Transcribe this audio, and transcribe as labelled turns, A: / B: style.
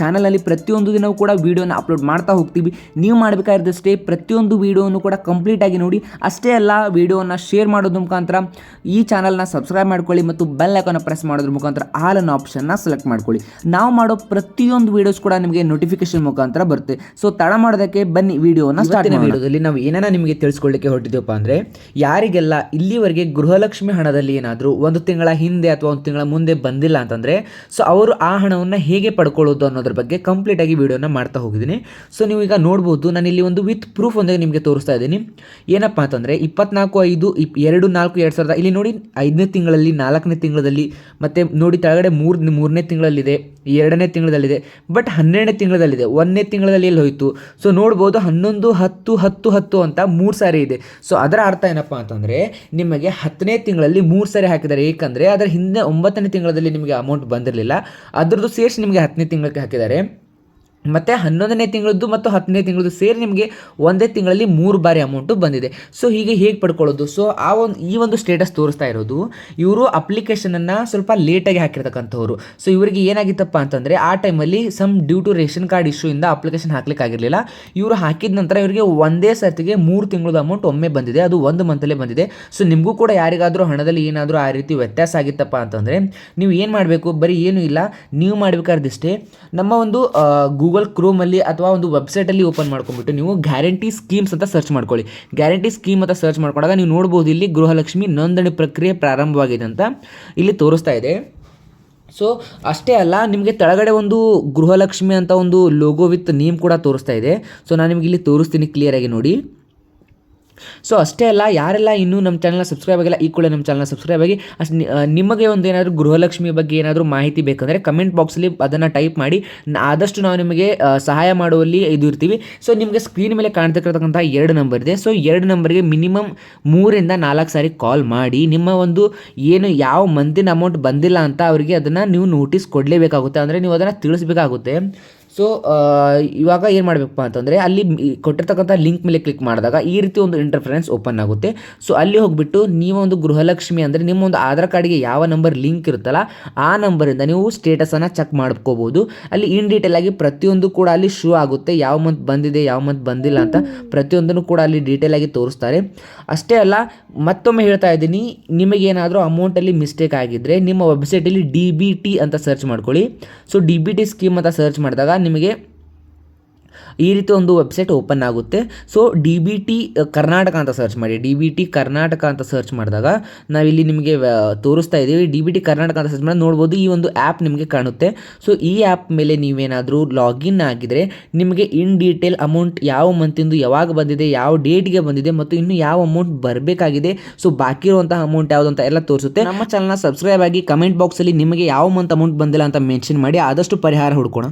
A: ಚಾನಲಲ್ಲಿ ಪ್ರತಿಯೊಂದು ದಿನವೂ ಕೂಡ ವೀಡಿಯೋನ ಅಪ್ಲೋಡ್ ಮಾಡ್ತಾ ಹೋಗ್ತೀವಿ. ನೀವು ಮಾಡಬೇಕಾಗಿದ್ದಷ್ಟೇ ಪ್ರತಿಯೊಂದು ವೀಡಿಯೋನು ಕೂಡ ಕಂಪ್ಲೀಟಾಗಿ ನೋಡಿ. ಅಷ್ಟೇ ಅಲ್ಲ ವೀಡಿಯೋನ ಶೇರ್ ಮಾಡೋದ್ರ ಮುಖಾಂತರ ಈ ಚಾನಲ್ನ ಸಬ್ಸ್ಕ್ರೈಬ್ ಮಾಡ್ಕೊಳ್ಳಿ ಮತ್ತು ಬೆಲ್ ಐಕಾನ ಪ್ರೆಸ್ ಮಾಡೋದ್ರ ಮುಖಾಂತರ ಆಲ್ ಅನ್ನೋ ಆಪ್ಷನ್ನ ಸೆಲೆಕ್ಟ್ ಮಾಡ್ಕೊಳ್ಳಿ. ನಾವು ಮಾಡೋ ಪ್ರತಿಯೊಂದು ವೀಡಿಯೋಸ್ ಕೂಡ ನಿಮಗೆ ನೋಟಿಫಿಕೇಶನ್ ಮುಖಾಂತರ ಬರುತ್ತೆ. ಸೊ ತಡ ಮಾಡೋದಕ್ಕೆ ಬನ್ನಿ ವಿಡಿಯೋನ ಸ್ಟಾರ್ಟ್ ವಿಡಿಯೋದಲ್ಲಿ ನಾವು ಏನಾರ ನಿಮಗೆ ತಿಳಿಸ್ಕೊಳ್ಳಿಕ್ಕೆ ಹೊರಟಿದ್ದೀವಪ್ಪ ಅಂದರೆ ಯಾರಿಗೆಲ್ಲ ಇಲ್ಲಿವರೆಗೆ ಗೃಹಲಕ್ಷ್ಮಿ ಹಣದಲ್ಲಿ ಏನಾದರೂ ಒಂದು ತಿಂಗಳ ಹಿಂದೆ ಅಥವಾ ಒಂದು ತಿಂಗಳ ಮುಂದೆ ಬಂದಿಲ್ಲ ಅಂತಂದರೆ ಸೊ ಅವರು ಆ ಹಣವನ್ನು ಹೇಗೆ ಪಡ್ಕೊಳ್ಳೋದು ಅನ್ನೋದ್ರ ಬಗ್ಗೆ ಕಂಪ್ಲೀಟ್ ಆಗಿ ವಿಡಿಯೋನ ಮಾಡ್ತಾ ಹೋಗಿದ್ದೀನಿ. ಸೊ ನೀವು ಈಗ ನೋಡ್ಬೋದು ಇಲ್ಲಿ ಒಂದು ವಿತ್ ಪ್ರೂಫ್ ಒಂದಾಗಿ ನಿಮಗೆ ತೋರಿಸ್ತಾ ಇದ್ದೀನಿ. ಏನಪ್ಪ ಅಂತಂದರೆ, ಇಪ್ಪತ್ನಾಲ್ಕು, ಐದು, ಇಪ್, ಎರಡು, ನಾಲ್ಕು, ಎರಡು ಸಾವಿರದ, ಇಲ್ಲಿ ನೋಡಿ ಐದನೇ ತಿಂಗಳಲ್ಲಿ, ನಾಲ್ಕನೇ ತಿಂಗಳಲ್ಲಿ, ಮತ್ತು ನೋಡಿ ಕೆಳಗಡೆ ಮೂರು ಮೂರನೇ ತಿಂಗಳಲ್ಲಿದೆ, ಎರಡನೇ ತಿಂಗಳಲ್ಲಿದೆ ಬಟ್ ಹನ್ನೆರಡನೇ ತಿಂಗಳಲ್ಲಿದೆ, ಒಂದನೇ ತಿಂಗಳಲ್ಲಿ ಎಲ್ಲಿ ಹೋಯಿತು? ಸೊ ನೋಡ್ಬೋದು, ಹನ್ನೊಂದು, ಹತ್ತು ಹತ್ತು ಹತ್ತು ಅಂತ ಮೂರು ಸಾರಿ ಇದೆ. ಸೊ ಅದರ ಅರ್ಥ ಏನಪ್ಪ ಅಂತಂದರೆ, ನಿಮಗೆ ಹತ್ತನೇ ತಿಂಗಳಲ್ಲಿ ಮೂರು ಸಾರಿ ಹಾಕಿದ್ದಾರೆ. ಏಕೆಂದರೆ, ಅದರ ಹಿಂದೆ ಒಂಬತ್ತನೇ ತಿಂಗಳಲ್ಲಿ ನಿಮಗೆ ಅಮೌಂಟ್ ಬಂದಿರಲಿಲ್ಲ. ಅದರದ್ದು ಸೇರಿಸಿ ನಿಮಗೆ ಹತ್ತನೇ ತಿಂಗಳಿಗೆ ಹಾಕಿದ್ದಾರೆ. ülkelere ಮತ್ತು ಹನ್ನೊಂದನೇ ತಿಂಗಳದ್ದು ಮತ್ತು ಹತ್ತನೇ ತಿಂಗಳದ್ದು ಸೇರಿ ನಿಮಗೆ ಒಂದೇ ತಿಂಗಳಲ್ಲಿ ಮೂರು ಬಾರಿ ಅಮೌಂಟು ಬಂದಿದೆ. ಸೊ ಹೀಗೆ ಹೇಗೆ ಪಡ್ಕೊಳ್ಳೋದು? ಸೊ ಆ ಒಂದು, ಈ ಒಂದು ಸ್ಟೇಟಸ್ ತೋರಿಸ್ತಾ ಇರೋದು, ಇವರು ಅಪ್ಲಿಕೇಶನನ್ನು ಸ್ವಲ್ಪ ಲೇಟಾಗಿ ಹಾಕಿರ್ತಕ್ಕಂಥವ್ರು. ಸೊ ಇವರಿಗೆ ಏನಾಗಿತ್ತಪ್ಪ ಅಂತಂದರೆ, ಆ ಟೈಮಲ್ಲಿ some due to ration card ಇಶ್ಯೂಯಿಂದ application ಹಾಕ್ಲಿಕ್ಕೆ ಆಗಿರಲಿಲ್ಲ ಇವರು ಹಾಕಿದ ನಂತರ ಇವರಿಗೆ ಒಂದೇ ಸರ್ತಿಗೆ ಮೂರು ತಿಂಗಳದ ಅಮೌಂಟ್ ಒಮ್ಮೆ ಬಂದಿದೆ, ಅದು ಒಂದು ಮಂತಲ್ಲೇ ಬಂದಿದೆ. ಸೊ ನಿಮಗೂ ಕೂಡ ಯಾರಿಗಾದರೂ ಹಣದಲ್ಲಿ ಏನಾದರೂ ಆ ರೀತಿ ವ್ಯತ್ಯಾಸ ಆಗಿತ್ತಪ್ಪ ಅಂತಂದರೆ, ನೀವು ಏನು ಮಾಡಬೇಕು? ಬರೀ ಏನೂ ಇಲ್ಲ, ನೀವು ಮಾಡಬೇಕಾದಿಷ್ಟೇ ನಮ್ಮ ಒಂದು ಗೂಗಲ್ ಕ್ರೋಮಲ್ಲಿ ಅಥವಾ ಒಂದು ವೆಬ್ಸೈಟಲ್ಲಿ ಓಪನ್ ಮಾಡ್ಕೊಂಡ್ಬಿಟ್ಟು ನೀವು ಗ್ಯಾರಂಟಿ ಸ್ಕೀಮ್ಸ್ ಅಂತ ಸರ್ಚ್ ಮಾಡ್ಕೊಳ್ಳಿ. ಗ್ಯಾರಂಟಿ ಸ್ಕೀಮ್ ಅಂತ ಸರ್ಚ್ ಮಾಡ್ಕೊಂಡಾಗ ನೀವು ನೋಡ್ಬೋದು ಇಲ್ಲಿ ಗೃಹಲಕ್ಷ್ಮಿ ನೋಂದಣಿ ಪ್ರಕ್ರಿಯೆ ಪ್ರಾರಂಭವಾಗಿದೆ ಅಂತ ಇಲ್ಲಿ ತೋರಿಸ್ತಾ ಇದೆ. ಸೊ ಅಷ್ಟೇ ಅಲ್ಲ, ನಿಮಗೆ ತಳಗಡೆ ಒಂದು ಗೃಹಲಕ್ಷ್ಮಿ ಅಂತ ಒಂದು ಲೋಗೋ ವಿತ್ ನೇಮ್ ಕೂಡ ತೋರಿಸ್ತಾ ಇದೆ. ಸೊ ನಾನು ನಿಮಗೆ ಇಲ್ಲಿ ತೋರಿಸ್ತೀನಿ ಕ್ಲಿಯರಾಗಿ ನೋಡಿ. ಸೊ ಅಷ್ಟೇ ಅಲ್ಲ, ಯಾರೆಲ್ಲ ಇನ್ನೂ ನಮ್ಮ ಚಾನಲ್ನ ಸಬ್ಸ್ಕ್ರೈಬ್ ಆಗಿಲ್ಲ, ಈ ಕೂಡ ನಮ್ಮ ಚಾನಲ್ನ ಸಬ್ಸ್ಕ್ರೈಬ್ ಆಗಿ, ಅಷ್ಟು ನಿಮಗೆ ಒಂದು ಏನಾದರೂ ಗೃಹಲಕ್ಷ್ಮಿ ಬಗ್ಗೆ ಏನಾದರೂ ಮಾಹಿತಿ ಬೇಕಂದರೆ ಕಮೆಂಟ್ ಬಾಕ್ಸಲ್ಲಿ ಅದನ್ನು ಟೈಪ್ ಮಾಡಿ ಆದಷ್ಟು ನಾವು ನಿಮಗೆ ಸಹಾಯ ಮಾಡುವಲ್ಲಿ ಇದು ಇರ್ತೀವಿ. ಸೊ ನಿಮಗೆ ಸ್ಕ್ರೀನ್ ಮೇಲೆ ಕಾಣ್ತಿರ್ತಕ್ಕಂಥ ಎರಡು ನಂಬರ್ ಇದೆ. ಸೊ ಎರಡು ನಂಬರ್ಗೆ ಮಿನಿಮಮ್ ಮೂರಿಂದ ನಾಲ್ಕು ಸಾರಿ ಕಾಲ್ ಮಾಡಿ, ನಿಮ್ಮ ಒಂದು ಏನು ಯಾವ ಮಂತಿನ ಅಮೌಂಟ್ ಬಂದಿಲ್ಲ ಅಂತ ಅವರಿಗೆ ಅದನ್ನು ನೀವು ನೋಟಿಸ್ ಕೊಡಲೇಬೇಕಾಗುತ್ತೆ. ಅಂದರೆ ನೀವು ಅದನ್ನು ತಿಳಿಸ್ಬೇಕಾಗುತ್ತೆ. ಸೊ ಇವಾಗ ಏನು ಮಾಡಬೇಕಪ್ಪ ಅಂತಂದರೆ ಅಲ್ಲಿ ಕೊಟ್ಟಿರ್ತಕ್ಕಂಥ ಲಿಂಕ್ ಮೇಲೆ ಕ್ಲಿಕ್ ಮಾಡಿದಾಗ ಈ ರೀತಿ ಒಂದು ಇಂಟರ್ಫರೆನ್ಸ್ ಓಪನ್ ಆಗುತ್ತೆ. ಸೊ ಅಲ್ಲಿ ಹೋಗಿಬಿಟ್ಟು ನೀವು ಒಂದು ಗೃಹಲಕ್ಷ್ಮಿ ಅಂದರೆ ನಿಮ್ಮ ಒಂದು ಆಧಾರ್ ಕಾರ್ಡ್ಗೆ ಯಾವ ನಂಬರ್ ಲಿಂಕ್ ಇರುತ್ತಲ್ಲ ಆ ನಂಬರಿಂದ ನೀವು ಸ್ಟೇಟಸನ್ನು ಚೆಕ್ ಮಾಡ್ಕೋಬೋದು. ಅಲ್ಲಿ ಇನ್ ಡೀಟೇಲ್ ಆಗಿ ಪ್ರತಿಯೊಂದು ಕೂಡ ಅಲ್ಲಿ ಶೂ ಆಗುತ್ತೆ. ಯಾವ ಮಂತ್ ಬಂದಿದೆ, ಯಾವ ಮಂತ್ ಬಂದಿಲ್ಲ ಅಂತ ಪ್ರತಿಯೊಂದನ್ನು ಕೂಡ ಅಲ್ಲಿ ಡೀಟೇಲ್ ಆಗಿ ತೋರಿಸ್ತಾರೆ. ಅಷ್ಟೇ ಅಲ್ಲ, ಮತ್ತೊಮ್ಮೆ ಹೇಳ್ತಾ ಇದ್ದೀನಿ ನಿಮಗೇನಾದರೂ ಅಮೌಂಟಲ್ಲಿ ಮಿಸ್ಟೇಕ್ ಆಗಿದ್ದರೆ ನಿಮ್ಮ ವೆಬ್ಸೈಟಲ್ಲಿ ಡಿ ಬಿ ಟಿ ಅಂತ ಸರ್ಚ್ ಮಾಡ್ಕೊಳ್ಳಿ. So D B T scheme ಅಂತ ಸರ್ಚ್ ಮಾಡಿದಾಗ ನಿಮಗೆ ಈ ರೀತಿ ಒಂದು ವೆಬ್ಸೈಟ್ ಓಪನ್ ಆಗುತ್ತೆ. So D B T Karnataka ಅಂತ ಸರ್ಚ್ ಮಾಡಿ. ಡಿ ಬಿ ಟಿ ಕರ್ನಾಟಕ ಅಂತ ಸರ್ಚ್ ಮಾಡಿದಾಗ ನಾವಿಲ್ಲಿ ನಿಮಗೆ ತೋರಿಸ್ತಾ ಇದ್ದೀವಿ. ಡಿ ಬಿ ಟಿ ಕರ್ನಾಟಕ ಅಂತ ಸರ್ಚ್ ಮಾಡಿ ನೋಡ್ಬೋದು ಈ ಒಂದು ಆ್ಯಪ್ ನಿಮಗೆ ಕಾಣುತ್ತೆ. ಸೊ ಈ ಆ್ಯಪ್ ಮೇಲೆ ನೀವೇನಾದರೂ ಲಾಗಿನ್ ಆಗಿದರೆ ನಿಮಗೆ ಇನ್ ಡೀಟೇಲ್ ಅಮೌಂಟ್ ಯಾವ ಮಂತಿಂದು ಯಾವಾಗ ಬಂದಿದೆ, ಯಾವ ಡೇಟ್ಗೆ ಬಂದಿದೆ ಮತ್ತು ಇನ್ನು ಯಾವ ಅಮೌಂಟ್ ಬರಬೇಕಾಗಿದೆ. ಸೊ ಬಾಕಿ ಇರುವಂತಹ ಅಮೌಂಟ್ ಯಾವುದು ಅಂತ ಎಲ್ಲ ತೋರಿಸುತ್ತೆ. ನಮ್ಮ ಚಾನಲ್ನ ಸಬ್ಸ್ಕ್ರೈಬ್ ಆಗಿ ಕಮೆಂಟ್ ಬಾಕ್ಸಲ್ಲಿ ನಿಮಗೆ ಯಾವ ಮಂತ್ ಅಮೌಂಟ್ ಬಂದಿಲ್ಲ ಅಂತ ಮೆನ್ಷನ್ ಮಾಡಿ ಆದಷ್ಟು ಪರಿಹಾರ ಹುಡ್ಕೋಣ.